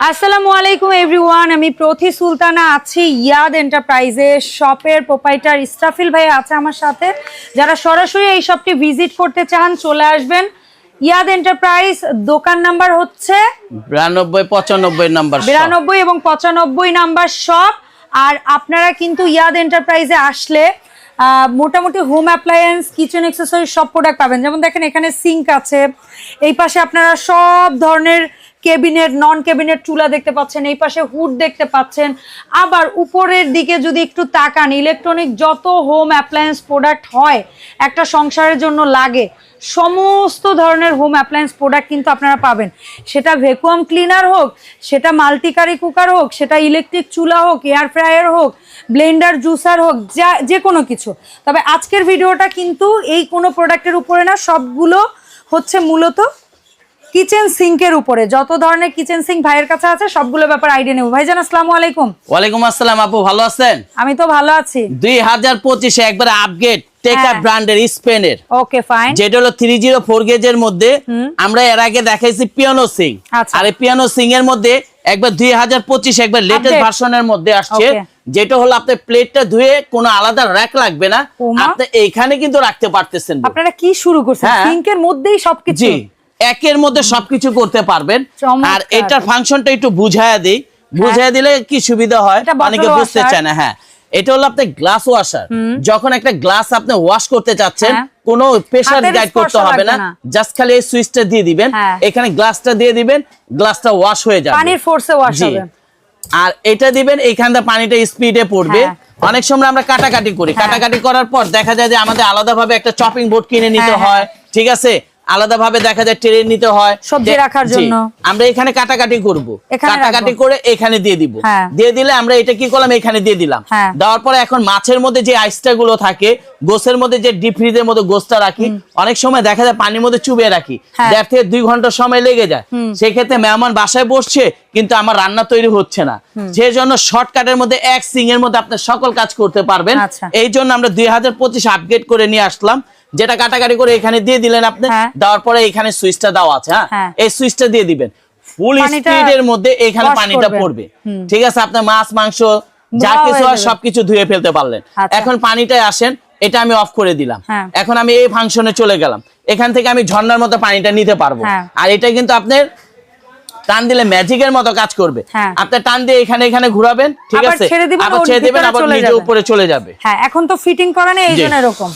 আসসালামু আলাইকুম এভরিওয়ান আমি প্রথি সুলতানা আছি ইয়াদ এন্টারপ্রাইজে। শপের প্রোপাইটার ইস্তাফিল ভাই আছে আমার সাথে। যারা সরাসরি এই শপটি ভিজিট করতে চান চলে আসবেন। ইয়াদ এন্টারপ্রাইজ দোকান নাম্বার হচ্ছে বিরানব্বই পঁচানব্বই নাম্বার। বিরানব্বই এবং পঁচানব্বই নাম্বার শপ। আর আপনারা কিন্তু ইয়াদ এন্টারপ্রাইজে আসলে মোটামুটি হোম অ্যাপ্লায়েন্স কিচেন অ্যাক্সেসরি সব প্রোডাক্ট পাবেন। যেমন দেখেন এখানে সিঙ্ক আছে। এই পাশে আপনারা সব ধরনের কেবিনেট নন কেবিনেট চুলা দেখতে পাচ্ছেন, এই পাশে হুড দেখতে পাচ্ছেন। আবার উপরের দিকে যদি একটু তাকান ইলেকট্রনিক যত হোম অ্যাপ্লায়েন্স প্রোডাক্ট হয়, একটা সংসারের জন্য লাগে। সমস্ত ধরনের হোম অ্যাপ্লায়েন্স প্রোডাক্ট কিন্তু আপনারা পাবেন। সেটা ভ্যাকুয়াম ক্লিনার হোক, সেটা মাল্টিকারি কুকার হোক, সেটা ইলেকট্রিক চুলা হোক এয়ার ফ্রায়ার হোক ব্লেন্ডার জুসার হোক, যা, যে কোনো কিছু। তবে আজকের ভিডিওটা কিন্তু এই কোনো প্রোডাক্টের উপরে না, সবগুলো হচ্ছে মূলত কিচেন সিঙ্কের উপরে যত ধরনের কিচেন সিঙ্ক ভাইয়ের কাছে আছে সবগুলো ব্যাপার আইডিয়া নেব। ভাইজান আসসালামু আলাইকুম। ওয়ালাইকুম আসসালাম আপু ভালো আছেন? আমি তো ভালো আছি। দুই হাজার পঁচিশে একবারে আপগ্রেড টেকা। ব্র্যান্ডের স্পেনের ওকে ফাইন যেটা হলো থ্রি জিরো ফোর গেজের মধ্যে আমরা এর আগে দেখাইছি পিয়ানো সিং আচ্ছা। আর এই পিয়ানো সিং এর মধ্যে একবার দুই হাজার পঁচিশ একবার লেটেস্ট ভার্সনের মধ্যে আসছে। যেটা হলো আপনার প্লেটটা ধুয়ে কোনো আলাদা র্যাক লাগবে না। আপনি এইখানে কিন্তু রাখতে পারতেছেন আপনারা কি শুরু করছেন? হ্যাঁ। সিঙ্কের মধ্যেই সবকিছু? একের মধ্যে সবকিছু করতে পারবেন। আর এটার ফাংশনটা একটু বুঝায়া দিই। বুঝায়া দিলে কি সুবিধা হয়? অনেকে বুঝতে চায় না হ্যাঁ। এটা হলো আপনার গ্লাস ওয়াশার যখন একটা গ্লাস আপনি ওয়াশ করতে চাচ্ছেন হ্যাঁ। কোনো প্রেসার গাইড করতে হবে না। জাস্ট খালি এই সুইচটা দিয়ে দিবেন। হ্যাঁ। এখানে গ্লাসটা দিয়ে দিবেন গ্লাসটা ওয়াশ হয়ে যাবে। পানির ফোর্সে ওয়াশ হবে। আর এটা দিবেন এখানটা পানিটা স্পিডে পড়বে। হ্যাঁ। অনেক সময় আমরা কাটাকাটি করি। কাটাকাটি করার পর দেখা যায় যে আমাদের আলাদাভাবে একটা চপিং বোর্ড কিনে নিতে হ্যাঁ, হয় ঠিক আছে? আলাদাভাবে দেখা যায় ট্রে নিতে হয়। সবজি রাখার জন্য। আমরা এখানে কাটাকাটি করব। কাটাকাটি করে এখানে দিয়ে দিব। হ্যাঁ। দিয়ে দিলে আমরা এটা কি করলাম? এখানে দিয়ে দিলাম। হ্যাঁ। দেওয়ার পরে এখন মাছের মধ্যে যে আইসটা গুলো থাকে গোসের মধ্যে যে ডিপ ফ্রিজের মধ্যে গোসটা রাখি অনেক সময় দেখা যায় পানির মধ্যে চুবিয়ে রাখি। হ্যাঁ। দেড় থেকে দুই ঘণ্টা সময় লেগে যায়। সেক্ষেত্রে মেহমান বাসায় বসছে কিন্তু আমার রান্না তৈরি হচ্ছে না। সেই জন্য শর্টকাটের মধ্যে এক সিং এর মধ্যে আপনি সকল কাজ করতে পারবেন। আচ্ছা। এই জন্য আমরা দুই হাজার পঁচিশ আপগ্রেড করে নিয়ে আসলাম। যেটা কাটাকাটি করে এখানে দিয়ে দিলেন আপনি হ্যাঁ। দেওয়ার পরে এখানে সুইচটা দেওয়া আছে হ্যাঁ? হ্যাঁ। এই সুইচটা দিয়ে দিবেন। ফুল পানিটা স্পিডের মধ্যে এখানে পানিটা পড়বে। ঠিক আছে আপনার মাছ মাংস যা কিছু যাবে। সবকিছু ধুয়ে ফেলতে পারলেন। আচ্ছা। এখন পানিটায় আসেন এটা আমি অফ করে দিলাম। হ্যাঁ। এখন আমি এই ফাংশনে চলে গেলাম। এখান থেকে আমি ঝর্ণার মতো পানিটা নিতে পারব। আর এটা কিন্তু আপনার টান দিলে ম্যাজিকের মতো কাজ করবে। আপনি টান দিয়ে এখানে এখানে ঘুরাবেন ঠিক আছে? ছেড়ে দিবেন, আবার ছেড়ে দিবেন আবার নিজে উপরে চলে যাবে। হ্যাঁ এখন তো ফিটিং করা নেই এই জন্য এরকম।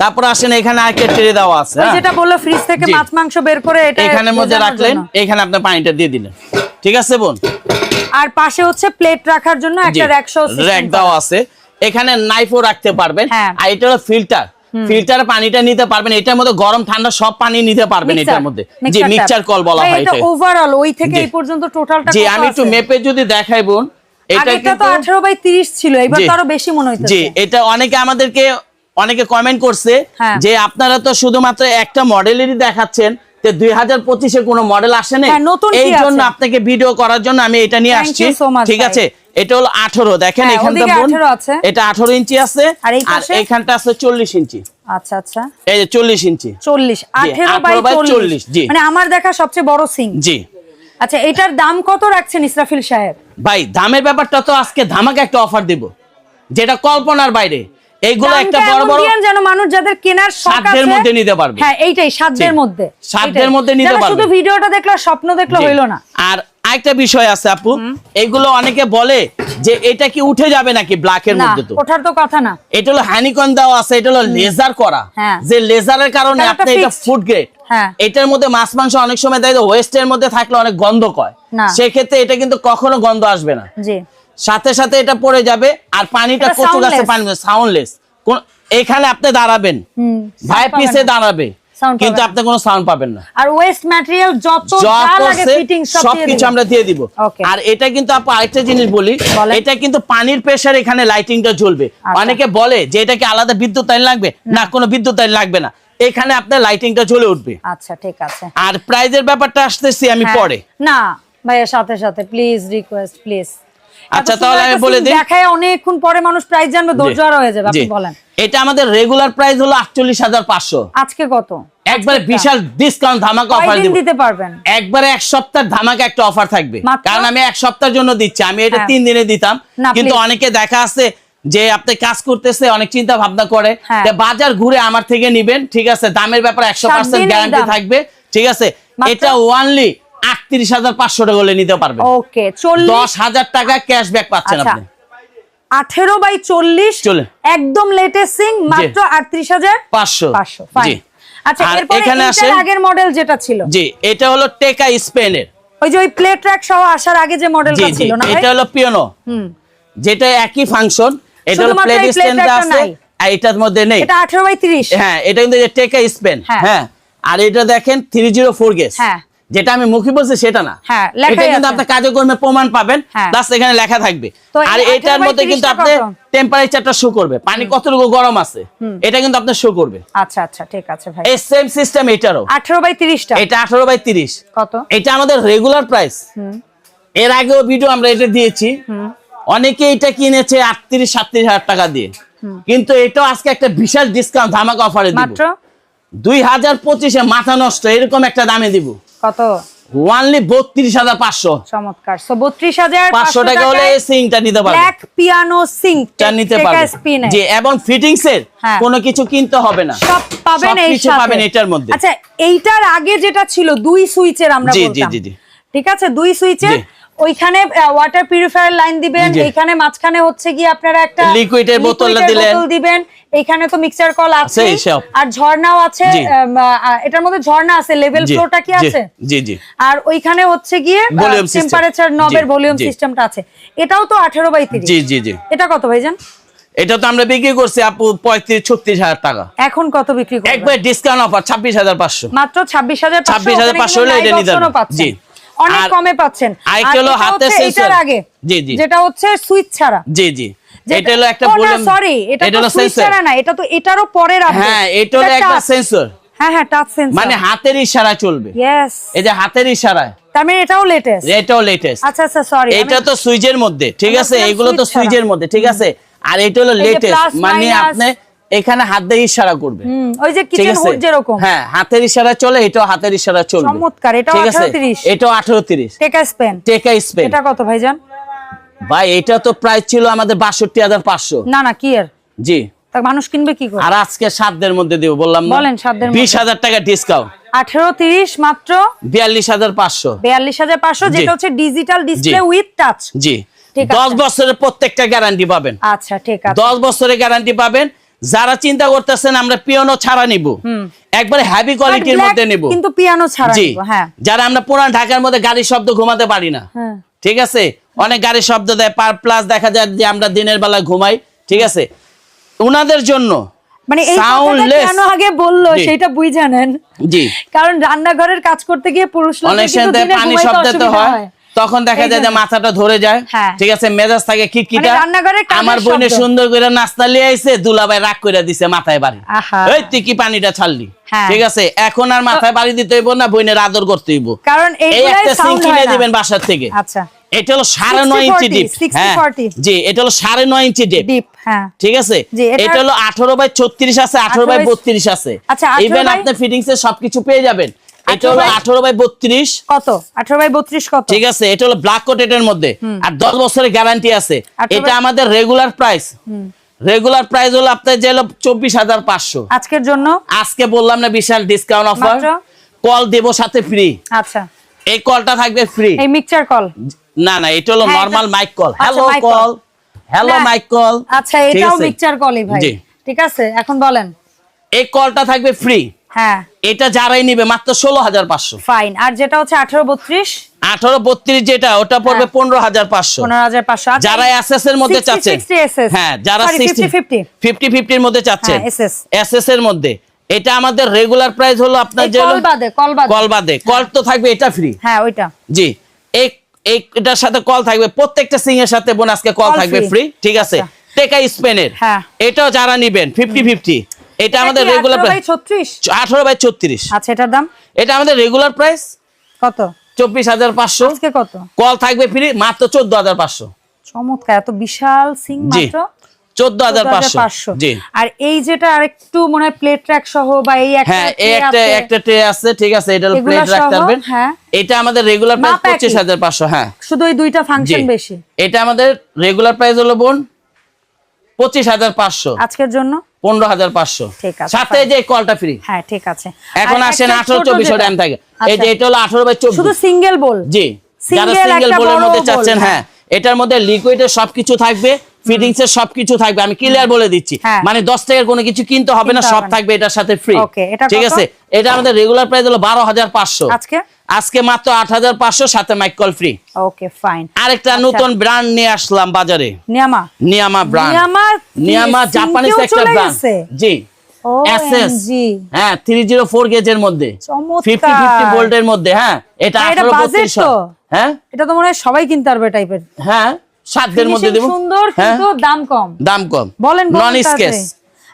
তারপর আসেন এখানে আরেকটা ট্রে দেওয়া আছে ওই হ্যাঁ? যেটা বলল ফ্রিজ থেকে মাছ মাংস বের করে এটা এখানের মধ্যে রাখলেন এখানে আপনি পানিটা দিয়ে দিলেন। ঠিক আছে বোন? আর পাশে হচ্ছে প্লেট রাখার জন্য একটা র্যাকশো র্যাক দেওয়া আছে। এখানে নাইফও রাখতে পারবেন। হ্যাঁ। আর এটা হলো ফিল্টার ফিল্টার পানিটা নিতে পারবেন। এটার মধ্যে গরম ঠান্ডা সব পানি নিতে পারবেন এটার মধ্যে। জি মিক্সচার কল বলা হয় এটা ওভারঅল ওই থেকে এই পর্যন্ত টোটালটা জি আমি একটু মেপে যদি দেখাই বোন এটা তো কিন্তু 18 বাই 30 ছিল এবার। তো আরও বেশি মনে হইতেছে। জি এটা অনেকে আমাদেরকে অনেকে কমেন্ট করছে হ্যাঁ। যে আপনারা তো শুধুমাত্র একটা মডেলেরই দেখাচ্ছেন দুই হাজার পঁচিশে কোনো মডেল আসে না হ্যাঁ, এই জন্য আপনাকে ভিডিও করার জন্য আমি এটা নিয়ে আসছি। ঠিক আছে? এটা হলো আঠারো। দেখেন হ্যাঁ, এখানটা ওদিকে বোন 18 আছে। এটা আঠারো ইঞ্চি আছে আর এই আর পাশে? এখানটা আছে চল্লিশ ইঞ্চি। আচ্ছা আচ্ছা। এই যে চল্লিশ ইঞ্চি। 40 18 বাই 18 বাই 40 40, জি। মানে আমার দেখা সবচেয়ে বড় সিং। জি। আচ্ছা এটার দাম কত রাখছেন ইসরাফিল সাহেব? ভাই দামের ব্যাপারটা তো আজকে ধামাকা একটা অফার দেব যেটা কল্পনার বাইরে। এইগুলো একটা বড় বড় যেন মানুষ যাদের কেনার সাধ্যের মধ্যে নিতে পারবে। হ্যাঁ এইটাই সাধ্যের মধ্যে। সাধ্যের মধ্যে নিতে পারবে। শুধু ভিডিওটা দেখল স্বপ্ন দেখল। হইল না। আর আরেকটা বিষয় আছে আপু। এইগুলো অনেকে বলে যে এটা কি উঠে যাবে নাকি ব্ল্যাকের মধ্যে তো? ওঠার তো কথা না। এটা হলো হানিকন দেওয়া আছে এটা হলো লেজার করা। হ্যাঁ। যে লেজারের কারণে আপনি এটা ফুড গ্রেড হ্যাঁ। এটার মধ্যে মাছ মাংস অনেক সময় দেয় ওয়েস্টের মধ্যে থাকলে অনেক গন্ধ কয়। সেক্ষেত্রে এটা কিন্তু কখনো গন্ধ আসবে না। সাথে সাথে এটা পড়ে যাবে আর পানিটা কচু গাছে পানি সাউন্ডলেস এখানে আপনি দাঁড়াবেন। ভাই পিছে দাঁড়াবে। কিন্তু আপনি কোনো সাউন্ড পাবেন না। আর ওয়েস্ট ম্যাটেরিয়াল যত যা লাগে ফিটিং সব সবকিছু আমরা দিয়ে দিব। আর এটা কিন্তু আপু আরেকটা জিনিস বলি এটা কিন্তু পানির প্রেসার এখানে লাইটিংটা জ্বলবে। আচ্ছা। অনেকে বলে যে এটা কি আলাদা বিদ্যুৎ লাইন লাগবে? না। কোনো বিদ্যুৎ লাইন লাগবে না। এখানে আপনার লাইটিংটা জ্বলে উঠবে। আচ্ছা ঠিক আছে। আর প্রাইজের ব্যাপারটা আসতেছি আমি হ্যাঁ। পরে। না ভাইয়ের সাথে সাথে প্লিজ রিকোয়েস্ট প্লিজ আচ্ছা তাহলে আমি বলে দিই। দেখায় অনেকক্ষণ পরে মানুষ প্রাইস জানবে ধৈর্য হয়ে যাবে আপনি বলেন। এটা আমাদের রেগুলার প্রাইস হলো আটচল্লিশ হাজার পাঁচশো। আজকে কত? একবারে বিশাল ডিসকাউন্ট ধামাকা অফার দিব। দিতে পারবেন? একবারে এক সপ্তাহ ধামাকা একটা অফার থাকবে। কারণ আমি এক সপ্তাহের জন্য দিচ্ছি আমি এটা হ্যাঁ। তিন দিনে দিতাম। কিন্তু অনেকে দেখা আছে যে আপনি কাজ করতেছে অনেক চিন্তা ভাবনা করে। হ্যাঁ। যে বাজার ঘুরে আমার থেকে নিবেন ঠিক আছে? দামের ব্যাপারে একশো সাত পার্সেন্ট দিনের গ্যারান্টি থাকবে ঠিক আছে? এটা ওয়ানলি আটত্রিশ হাজার পাঁচশো টাকা হলে নিতে পারবেন। ওকে দশ হাজার টাকা ক্যাশব্যাক পাচ্ছেন আচ্ছা। আপনি। আঠেরো বাই চল্লিশ চলে। একদম লেটেস্ট মাত্র আটত্রিশ হাজার পাঁচশো। পাঁচশো আচ্ছা এখানে আগের মডেল যেটা ছিল? জি এটা হলো টেকা স্পেনের ওই যে ওই প্লে ট্র্যাক সহ আসার আগে যে মডেলটা ছিল না এটা হলো পিয়ানো হুম। যেটা একই ফাংশন এটা হলো প্লে আছে। আর এটার মধ্যে নেই। এটা আঠেরো বাই তিরিশ। হ্যাঁ এটা কিন্তু টেকা স্পেন হ্যাঁ। হ্যাঁ। আর এটা দেখেন থ্রি জিরো ফোর গেস হ্যাঁ। যেটা আমি মুখে বলছি সেটা না। হ্যাঁ, এটা কিন্তু। আপনার কার্যক্রমে প্রমাণ পাবেন হ্যাঁ। প্লাস এখানে লেখা থাকবে। আর এটার মধ্যে কিন্তু আপনি টেম্পারেচারটা শো করবে। পানি কতটুকু গরম আছে এটা কিন্তু আপনার শো করবে। আচ্ছা আচ্ছা ঠিক আছে ভাই। এই সেম সিস্টেম এটারও। আঠেরো বাই তিরিশটা? এটা আঠারো বাই তিরিশ। কত? এটা আমাদের রেগুলার প্রাইস এর আগেও ভিডিও আমরা এটা দিয়েছি। অনেকে এটা কিনেছে আটত্রিশ সাতত্রিশ হাজার টাকা দিয়ে। কিন্তু এটাও আজকে একটা বিশাল ডিসকাউন্ট ধামাকা অফারে দিব। মাত্র? দুই হাজার পঁচিশে মাথা নষ্ট এরকম একটা দামে দিব। কত? ওয়ানলি বত্রিশ হাজার পাঁচশো। চমৎকার। সো বত্রিশ হাজার পাঁচশো টাকা হলে সিংটা নিতে পারবেন ব্ল্যাক পিয়ানো নিতে পারবেন জি এবং ফিটিংস এর হ্যাঁ। কোনো কিছু কিনতে হবে না। সব পাবেন এই। পাবেন এটার মধ্যে। আচ্ছা এইটার আগে যেটা ছিল দুই সুইচের আমরা জি, জি, জি, জি। ঠিক আছে? দুই সুইচের। ওইখানে ওয়াটার পিউরিফায়ার লাইন দিবেন জি। এখানে মাঝখানে হচ্ছে কি আপনারা একটা দিলেন। বোতল দিবেন। এখানে তো মিক্সার কল আছে আর ঝর্ণাও আছে এটার মধ্যে ঝর্ণা আছে লেভেল জি, ফ্লোটা কি আছে? জি জি। আর ওইখানে হচ্ছে গিয়ে। টেম্পারেচার নবের ভলিউম সিস্টেমটা আছে। এটাও তো আঠেরো বাই তিরিশ। জি জি জি। এটা কত ভাইজান? এটা তো আমরা বিক্রি করছি আপু পঁয়ত্রিশ ছত্রিশ হাজার টাকা। এখন কত বিক্রি একবার ডিসকাউন্ট অফার ছাব্বিশ হাজার পাঁচশো। মাত্র ছাব্বিশ হাজার 26,500 হলে এটা নিতে। জি। অনেক কমে পাচ্ছেন। আর হলো এটা হাতের হচ্ছে আগে। জি, জি। যেটা হচ্ছে সুইচ ছাড়া। জি জি। এটা হলো একটা বললাম সরি এটা হলো না এটা তো এটারও পরের আপডেট হ্যাঁ এটা হলো একটা সেন্সর হ্যাঁ হ্যাঁ টাচ সেন্সর মানে হাতের ইশারায় চলবে। এই যে হাতের ইশারায়। তার মানে এটাও লেটেস্ট এটাও লেটেস্ট আচ্ছা আচ্ছা সরি এটা তো সুইচের মধ্যে ঠিক আছে? এগুলো তো। সুইচের মধ্যে ঠিক আছে? আর এটা হলো লেটেস্ট মানে আপনি এখানে হাত দিয়ে ইশারা করবে। ওই যে কিচেন হুড যেরকম। হ্যাঁ হাতের ইশারা চলে এটাও হাতের ইশারা চলবে। চমৎকার, এটাও ঠিক 18-30 এটাও আঠারো তিরিশ। টেকা স্পেন টেকা স্পেন এটা কত ভাইজান? ভাই এটা তো প্রাইস ছিল আমাদের বাষট্টি হাজার পাঁচশো। না না কি এর? জি। মানুষ কিনবে কি করে? আর আজকে সাতদের মধ্যে দিব বললাম বলেন, সাতদের। বিশ হাজার টাকা ডিসকাউন্ট আঠেরো তিরিশ মাত্র বিয়াল্লিশ হাজার পাঁচশো। বিয়াল্লিশ হাজার পাঁচশো যেটা হচ্ছে ডিজিটাল ডিসপ্লে উইথ টাচ জি। দশ বছরের প্রত্যেকটা গ্যারান্টি পাবেন। আচ্ছা ঠিক আছে। দশ বছরের গ্যারান্টি পাবেন। যারা চিন্তা করতেছেন আমরা পিয়ানো ছাড়া নিব। একবারে হেভি কোয়ালিটির মধ্যে নিব। কিন্তু পিয়ানো ছাড়া জি। হ্যাঁ। যারা আমরা পুরান ঢাকার মধ্যে গাড়ির শব্দ ঘুমাতে পারি না। হ্যাঁ। ঠিক আছে? অনেক গাড়ির শব্দ দেয় পার প্লাস দেখা যায় যে আমরা দিনের বেলা ঘুমাই ঠিক আছে? ওনাদের জন্য মানে এই কেন আগে বলল সেটা বুঝ জানেন জি। কারণ রান্নাঘরের কাজ করতে গিয়ে পুরুষ অনেক সময় পানি ঘুমাইতে তো হয়। তখন দেখা যায় যে মাথাটা ধরে যায়। ঠিক আছে? মেজাজ থাকে খিটখিটা। মানে আমার বোনে সুন্দর করে নাস্তা লিয়ে আইছে দুলাভাই রাগ করে দিছে মাথায় বাড়ি। এই তুই কি পানিটা ছাড়লি? হ্যাঁ। ঠিক আছে? এখন আর মাথায় বাড়ি দিতে হইব না বোনের আদর করতে হইব। কারণ এই একটা দিবেন বাসার থেকে। আচ্ছা। এটা হলো সাড়ে নয় ইঞ্চি ডিপ হ্যাঁ। জি এটা হলো সাড়ে নয় ইঞ্চি ডিপ ডিপ হ্যাঁ। ঠিক আছে? এটা হলো আঠারো বাই ছত্রিশ আছে আঠারো বাই বত্রিশ আছে। আচ্ছা, 18 ইভেন আপনি ফিটিংস এর সবকিছু পেয়ে যাবেন। এটা হলো আঠারো বাই বত্রিশ। কত? আঠারো বাই বত্রিশ কত? ঠিক আছে এটা হলো ব্ল্যাক কোটের মধ্যে। আর দশ বছরের গ্যারান্টি আছে। এটা আমাদের রেগুলার প্রাইস রেগুলার প্রাইস হলো আপনার যে হলো চব্বিশ হাজার পাঁচশো। আজকের জন্য? আজকে বললাম না বিশাল ডিসকাউন্ট অফার কল দেব সাথে ফ্রি আচ্ছা। এই কলটা থাকবে ফ্রি এই মিক্সচার কল না না এটা হলো নর্মাল মাইক কল আচ্ছা, hello call hello mic call আচ্ছা এটাও মিক্সচার কলই ভাই। ঠিক আছে এখন বলেন। এই কলটা থাকবে ফ্রি হ্যাঁ। এটা যারাই নিবে মাত্র ষোলো হাজার পাঁচশো। ফাইন আর যেটা হচ্ছে আঠারো বত্রিশ? আঠারো বত্রিশ যেটা ওটা পড়বে হ্যাঁ। পনেরো হাজার পাঁচশো। পনেরো হাজার পাঁচশো। যারা এসএস এর মধ্যে চাচ্ছেন। হ্যাঁ যারা ফিফটি ফিফটির মধ্যে হ্যাঁ, SS এসএস এর মধ্যে। এটা আমাদের রেগুলার প্রাইস হলো আপনার যে কল বাদে, কল বাদে। কল বাদে। কল তো থাকবে এটা ফ্রি হ্যাঁ ওইটা। জি। এই এই এটার সাথে কল থাকবে। প্রত্যেকটা সিং এর সাথে বোন আজকে কল থাকবে ফ্রি ঠিক আছে? আচ্ছা। টেকা স্পেনের হ্যাঁ। এটাও যারা নিবেন ফিফটি ফিফটি এটা আমাদের রেগুলার প্রাইস ছত্রিশ? আঠারো বাই ছত্রিশ। আচ্ছা এটার দাম? এটা আমাদের রেগুলার প্রাইস কত? চব্বিশ হাজার পাঁচশো। আজকে কত? কল থাকবে ফ্রি মাত্র চোদ্দ হাজার পাঁচশো। চমৎকার এত বিশাল সিং মাত্র। চোদ্দ হাজার পাঁচশো। 14,500 আর এই যেটা আরেকটু মনে হয় প্লেট ট্র্যাক সহ বা এই একটা হ্যাঁ একটা একটা ট্রে আছে ঠিক আছে এটা প্লেট রাখতে পারবেন হ্যাঁ। এটা আমাদের রেগুলার প্রাইস পঁচিশ হাজার পাঁচশো হ্যাঁ। শুধু এই দুইটা ফাংশন বেশি। এটা আমাদের রেগুলার প্রাইস হলো বোন পঁচিশ হাজার পাঁচশো। আজকের জন্য? পনেরো হাজার পাঁচশো। সাথে যে কলটা ফ্রি হ্যাঁ ঠিক আছে। এখন আসেন আঠারো চব্বিশ থাকে। এই যে এটা হলো আঠারো বাই শুধু সিঙ্গেল বল জি যারা সিঙ্গেল বোলের মধ্যে চাচ্ছেন হ্যাঁ। হ্যাঁ এটার মধ্যে লিকুইডের সবকিছু থাকবে। ফিটিংস এর সবকিছু থাকবে। আমি ক্লিয়ার বলে দিচ্ছি। হ্যাঁ। মানে দশ টাকার কোনো কিছু কিনতে হবে না সব থাকবে এটার সাথে ফ্রি ঠিক আছে? এটা আমাদের রেগুলার প্রাইস হলো বারো হাজার পাঁচশো। আজকে? মাত্র আট হাজার পাঁচশো সাথে মাইকল ফ্রি ওকে ফাইন আরেকটা আচ্ছা। নতুন ব্র্যান্ড নিয়ে আসলাম বাজারে। নিয়ামা? নিয়ামা ব্র্যান্ড নিয়ামা জাপানিজ একটা ব্র্যান্ড জি। হ্যাঁ গেজের মধ্যে। ভোল্টের মধ্যে হ্যাঁ। হ্যাঁ। হ্যাঁ? এটা তো মনে হয় সবাই কিনতে পারবে টাইপের হ্যাঁ। সাতদের মধ্যে দেব। সুন্দর হ্যাঁ। কিন্তু দাম কম। দাম কম। বলেন নন স্কেচ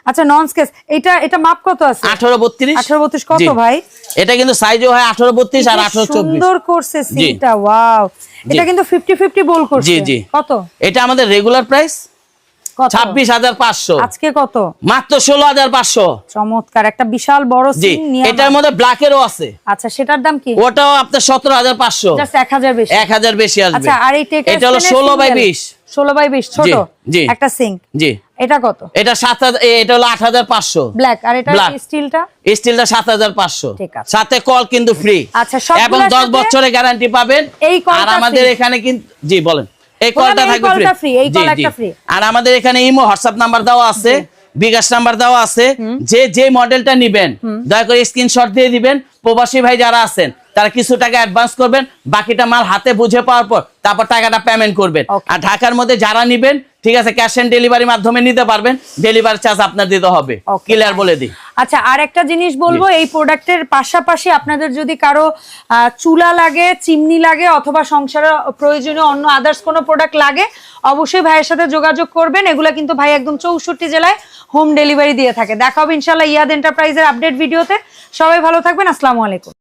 আচ্ছা নন স্কেচ এটা এটা মাপ কত আছে? আঠারো বত্রিশ। 18 32 কত ভাই? এটা কিন্তু সাইজও হয় আঠারো বত্রিশ আর কি আঠারো চব্বিশ। সুন্দর করছে সিনটা ওয়াও এটা কিন্তু 50 50 বল করছে। জি, জি। কত? এটা আমাদের রেগুলার প্রাইস ছাব্বিশ হাজার পাঁচশো। আজকে কত? মাত্র ষোলো হাজার পাঁচশো। চমৎকার একটা বিশাল বড় জি সিন নিয়ে এটার মধ্যে ব্ল্যাকেরও আছে। আচ্ছা সেটার দাম কি? ওটাও আপনার সতেরো হাজার পাঁচশো। জাস্ট 1000 বেশি। এক হাজার বেশি আসবে। আচ্ছা এটা হলো ষোলো বাই বিশ। ষোলো বাই বিশ ছোট? একটা সিঙ্ক। জি। এটা কত? এটা সাত এটা হলো আট হাজার পাঁচশো। ব্ল্যাক আর এটা। স্টিলটা? স্টিলটা সাত হাজার পাঁচশো। ঠিক আছে। সাথে কল কিন্তু ফ্রি আচ্ছা, এবং দশ বছরের গ্যারান্টি পাবেন। এই আর আমাদের এখানে কিন্তু জি বলেন। এই কলটা থাকবে ফ্রি এই কল একটা ফ্রি আর আমাদের এখানে ইমো হোয়াটসঅ্যাপ নাম্বার দাও আছে বিকাশ নাম্বার দেওয়া আছে। যে যে মডেলটা নিবেন দয়া করে স্ক্রিনশট দিয়ে দিবেন। প্রবাসী ভাই যারা আছেন তারা কিছু টাকা অ্যাডভান্স করবেন বাকিটা মাল হাতে বুঝে পাওয়ার পর তারপর টাকাটা পেমেন্ট করবেন। আর ঢাকার মধ্যে যারা নিবেন ঠিক আছে ক্যাশ অন ডেলিভারি মাধ্যমে নিতে পারবেন ডেলিভারি চার্জ আপনার দিতে হবে। ক্লিয়ার বলে দিই। আচ্ছা আর একটা জিনিস বলব এই প্রোডাক্টের পাশাপাশি আপনাদের যদি কারও চুলা লাগে চিমনি লাগে অথবা সংসারে প্রয়োজনীয় অন্য আদার্স কোনো প্রোডাক্ট লাগে অবশ্যই ভাইয়ের সাথে যোগাযোগ করবেন। এগুলা কিন্তু ভাই একদম চৌষট্টি জেলায় হোম ডেলিভারি দিয়ে থাকে। দেখা হবে ইনশাল্লাহ ইয়াদ এন্টারপ্রাইজের আপডেট ভিডিওতে। সবাই ভালো থাকবেন আসসালামু আলাইকুম।